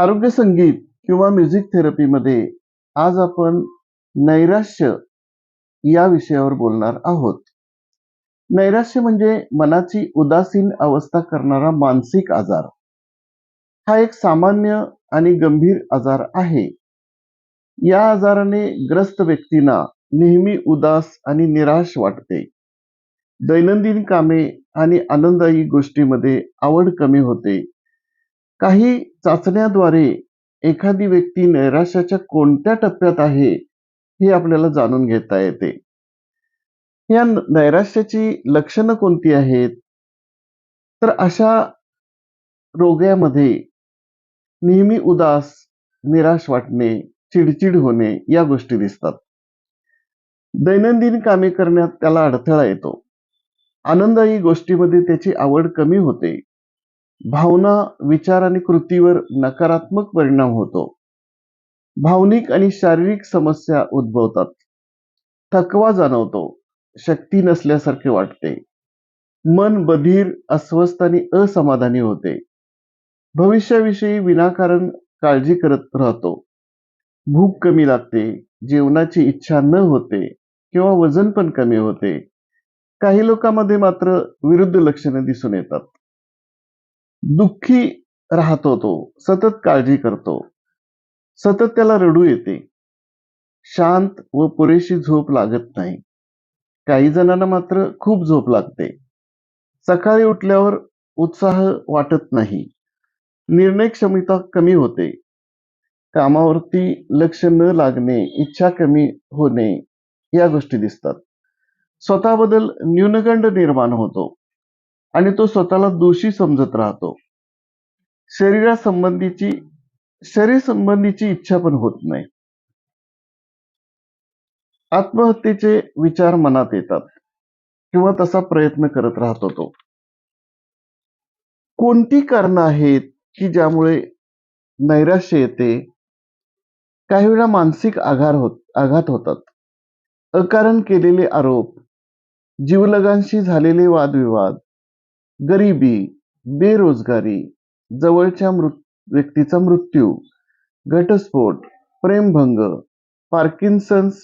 आरोग्य संगीत किंवा म्युझिक थेरपीमध्ये आज आपण नैराश्य या विषयावर बोलणार आहोत. नैराश्य म्हणजे मनाची उदासीन अवस्था करणारा मानसिक आजार. हा एक सामान्य आणि गंभीर आजार आहे. या आजाराने ग्रस्त व्यक्तींना नेहमी उदास आणि निराश वाटते. दैनंदिन कामे आणि आनंददायी गोष्टीमध्ये आवड कमी होते. काही चाचण्याद्वारे एखादी व्यक्ती नैराश्याच्या कोणत्या टप्प्यात आहे हे आपल्याला जाणून घेता येते. या नैराश्याची लक्षणं कोणती आहेत? तर अशा रोग्यामध्ये नेहमी उदास निराश वाटणे चिडचिड होणे या गोष्टी दिसतात. दैनंदिन कामे करण्यात त्याला अडथळा येतो. आनंददायी गोष्टीमध्ये त्याची आवड कमी होते. भावना विचार आणि कृतीवर नकारात्मक परिणाम होतो. भावनिक आणि शारीरिक समस्या उद्भवतात. थकवा जाणवतो. शक्ती नसल्यासारखे वाटते. मन बधीर अस्वस्थ आणि असमाधानी होते. भविष्याविषयी विनाकारण काळजी करत राहतो. भूक कमी लागते. जेवणाची इच्छा न होते किंवा वजन पण कमी होते. काही लोकांमध्ये मात्र विरुद्ध लक्षणे दिसून येतात. दुःखी राहतो तो सतत काळजी करतो. सतत त्याला रडू येते. शांत व पुरेशी झोप लागत नाही. काही जणांना मात्र खूप झोप लागते. सकाळी उठल्यावर उत्साह वाटत नाही. निर्णय क्षमता कमी होते. कामावरती लक्ष न लागणे इच्छा कमी होणे या गोष्टी दिसतात. स्वतःबद्दल न्यूनगंड निर्माण होतो. आणि तो स्वतःला दोषी समजत राहतो. शरीरासंबंधीची शरीर संबंधीची इच्छा पण होत नाही. आत्महत्येचे विचार मनात येतात किंवा तसा प्रयत्न करत राहतो तो. कोणती कारणं आहेत की ज्यामुळे नैराश्य येते? काही वेळा मानसिक आघात होत आघात होतात. अकारण केलेले आरोप जीवलगांशी झालेले वादविवाद गरिबी बेरोजगारी जवळच्या मृ व्यक्तीचा मृत्यू घटस्फोट प्रेमभंग पार्किन्सन्स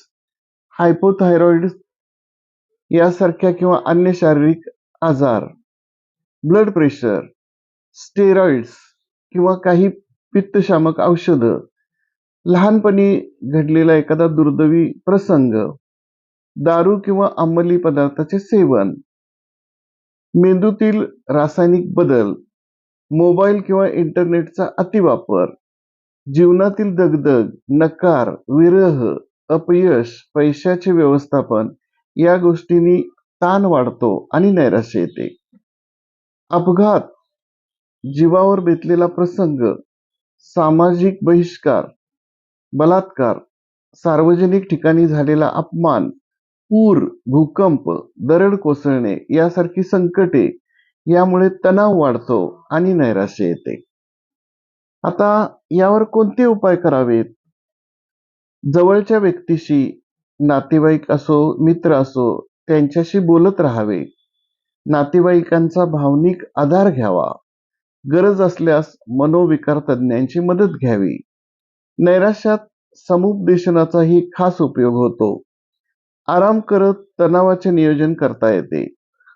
हायपोथायरॉइड यासारख्या किंवा अन्य शारीरिक आजार ब्लड प्रेशर स्टेरॉइड्स किंवा काही पित्तशामक औषधं लहानपणी घडलेला एखादा दुर्दैवी प्रसंग दारू किंवा अंमली पदार्थाचे सेवन मेंदूतील रासायनिक बदल मोबाईल किंवा इंटरनेटचा अतिवापर जीवनातील दगदग नकार विरह अपयश पैशाचे व्यवस्थापन या गोष्टींनी ताण वाढतो आणि नैराश्य येते. अपघात जीवावर बेतलेला प्रसंग सामाजिक बहिष्कार बलात्कार सार्वजनिक ठिकाणी झालेला अपमान पूर भूकंप दरड कोसळणे यासारखी संकटे यामुळे तणाव वाढतो आणि नैराश्य येते. आता यावर कोणते उपाय करावेत? जवळच्या व्यक्तीशी नातेवाईक असो मित्र असो त्यांच्याशी बोलत राहावे. नातेवाईकांचा भावनिक आधार घ्यावा. गरज असल्यास मनोविकार तज्ज्ञांची मदत घ्यावी. नैराश्यात समुपदेशनाचाही खास उपयोग होतो. आराम करत तणावाचे नियोजन करता येते.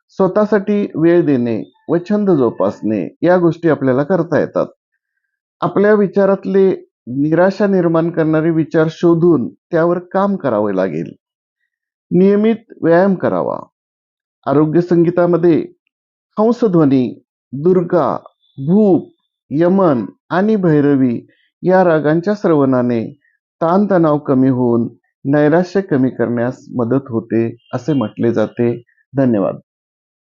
स्वतःसाठी वेळ देणे व छंद जोपासणे या गोष्टी आपल्याला करता येतात. आपल्या विचारातले निराशा निर्माण करणारे विचार शोधून त्यावर काम करावे लागेल. नियमित व्यायाम करावा. आरोग्य संगीतामध्ये हंसध्वनी दुर्गा भूप यमन आणि भैरवी या रागांच्या श्रवणाने ताणतणाव कमी होऊन नैराश्य कमी करण्यास मदत होते असे म्हटले जाते. धन्यवाद.